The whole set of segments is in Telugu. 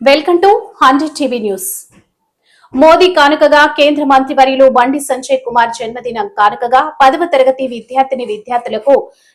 Welcome to hundred TV news. Modi కానుకగా కేంద్ర మంత్రివర్యులు బండి సంజయ్ కుమార్ జన్మదినం కానుకగా పదవ తరగతి విద్యార్థిని విద్యార్థులకు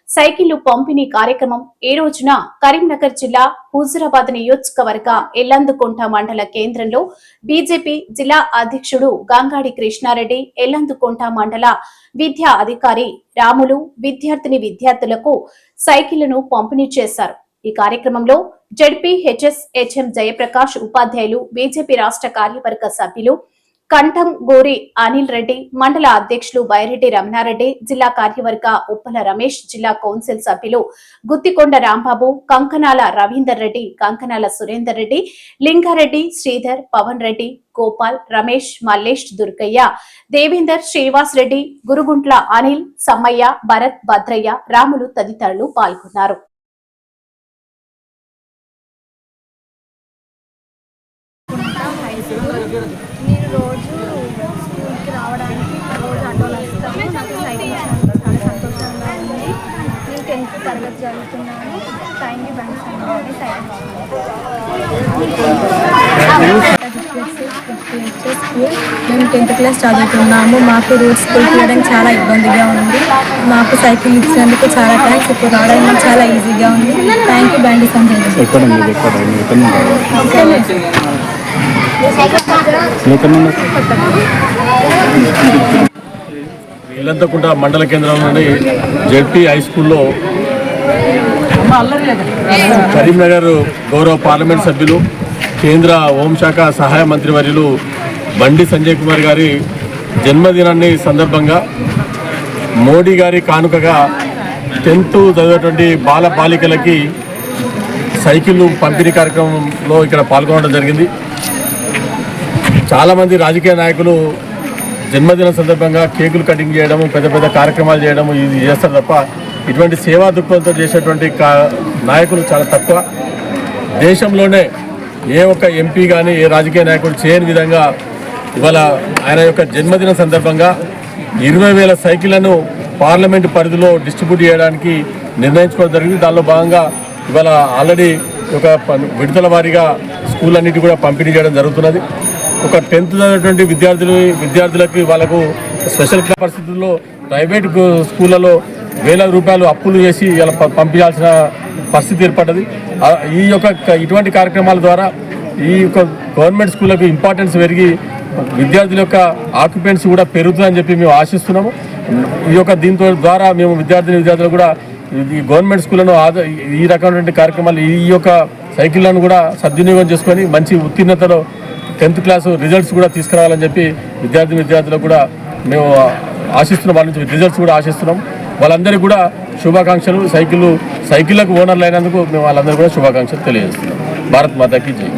సైకిళ్ళు పంపిణీ కార్యక్రమం ఈ రోజున కరీంనగర్ జిల్లా హుజురాబాద్ నియోజకవర్గ ఎల్లందుకుంట మండల కేంద్రంలో బీజేపీ జిల్లా అధ్యక్షుడు గంగాడి కృష్ణారెడ్డి ఎల్లందుకుంట మండల విద్యా అధికారి రాములు విద్యార్థిని విద్యార్థులకు సైకిళ్ళను పంపిణీ చేశారు. ఈ కార్యక్రమంలో జడ్పీ హెచ్ఎస్ హెచ్ఎం జయప్రకాష్ ఉపాధ్యాయులు బీజేపీ రాష్ట్ర కార్యవర్గ సభ్యులు కంఠం గోరి అనిల్ రెడ్డి మండల అధ్యక్షులు బైరెడ్డి రమణారెడ్డి జిల్లా కార్యవర్గ ఉప్పల రమేష్ జిల్లా కౌన్సిల్ సభ్యులు గుత్తికొండ రాంబాబు కంకనాల రవీందర్ రెడ్డి కంకనాల సురేందర్ రెడ్డి లింగారెడ్డి శ్రీధర్ పవన్ రెడ్డి గోపాల్ రమేష్ మల్లేష్ దుర్గయ్య దేవేందర్ శ్రీనివాస్ రెడ్డి గురుగుంట్ల అనిల్ సమ్మయ్య భరత్ భద్రయ్య రాములు తదితరులు పాల్గొన్నారు. నేను రోజు స్కూల్కి రావడానికి రోజు ఆటోలో వస్తాను నాకు సైకిల్ చాలా సంతోషంగా ఉంది. నేను టెన్త్ తరగతి చదువుతున్నాను. టైంకి స్కూల్ మేము టెన్త్ క్లాస్ చదువుతున్నాము. మాకు రోడ్ స్కూల్కి వెళ్ళడానికి చాలా ఇబ్బందిగా ఉంది. మాకు సైకిల్ ఇచ్చినందుకు చాలా థ్యాంక్స్ ఇప్పుడు రావడానికి చాలా ఈజీగా ఉంది. థ్యాంక్ యూ బండి సంజయ్ ఇల్లంతకుంట మండల కేంద్రంలోని జెడ్పీ హై స్కూల్లో కరీంనగర్ గౌరవ పార్లమెంట్ సభ్యులు కేంద్ర హోంశాఖ సహాయ మంత్రివర్యులు బండి సంజయ్ కుమార్ గారి జన్మదినాన్ని సందర్భంగా మోడీ గారి కానుకగా టెన్త్ చదివేటువంటి బాల బాలికలకి సైకిళ్ళు పంపిణీ కార్యక్రమంలో ఇక్కడ పాల్గొనడం జరిగింది. చాలామంది రాజకీయ నాయకులు జన్మదిన సందర్భంగా కేకులు కటింగ్ చేయడము పెద్ద పెద్ద కార్యక్రమాలు చేయడం ఇది చేస్తారు తప్ప ఇటువంటి సేవా దృక్పథంతో చేసేటువంటి కా నాయకులు చాలా తక్కువ. దేశంలోనే ఏ ఒక్క ఎంపీ కానీ ఏ రాజకీయ నాయకుడు చేయని విధంగా ఇవాళ ఆయన యొక్క జన్మదిన సందర్భంగా ఇరవై వేల సైకిళ్ళను పార్లమెంటు పరిధిలో డిస్ట్రిబ్యూట్ చేయడానికి నిర్ణయించుకోవడం జరిగింది. దానిలో భాగంగా ఇవాళ ఆల్రెడీ ఒక ప- విడతల వారీగా స్కూల్ అన్నిటి కూడా పంపిణీ చేయడం జరుగుతున్నది. ఒక టెన్త్ చదివినటువంటి విద్యార్థులు విద్యార్థులకి వాళ్ళకు స్పెషల్ పరిస్థితుల్లో ప్రైవేట్ స్కూళ్ళలో వేల రూపాయలు అప్పులు చేసి ఇలా ప- పంపించాల్సిన పరిస్థితి ఏర్పడ్డది. ఈ యొక్క ఇటువంటి కార్యక్రమాల ద్వారా ఈ యొక్క గవర్నమెంట్ స్కూళ్ళకు ఇంపార్టెన్స్ పెరిగి విద్యార్థుల యొక్క ఆక్యుపెన్సీ కూడా పెరుగుతుందని చెప్పి మేము ఆశిస్తున్నాము. ఈ యొక్క దీంతో ద్వారా మేము విద్యార్థిని విద్యార్థులు కూడా ఈ గవర్నమెంట్ స్కూళ్ళను ఈ రకమైనటువంటి కార్యక్రమాలు ఈ యొక్క సైకిళ్ళను కూడా సద్వినియోగం చేసుకొని మంచి ఉత్తీర్ణతలో టెన్త్ క్లాసు రిజల్ట్స్ కూడా తీసుకురావాలని చెప్పి విద్యార్థి విద్యార్థులకు కూడా మేము ఆశిస్తున్నాం. వాళ్ళ నుంచి రిజల్ట్స్ కూడా ఆశిస్తున్నాం. వాళ్ళందరికీ కూడా శుభాకాంక్షలు. సైకిళ్ళు సైకిళ్ళకు ఓనర్లు అయినందుకు మేము వాళ్ళందరూ కూడా శుభాకాంక్షలు తెలియజేస్తున్నాం. భారత్ మాతాకి జై.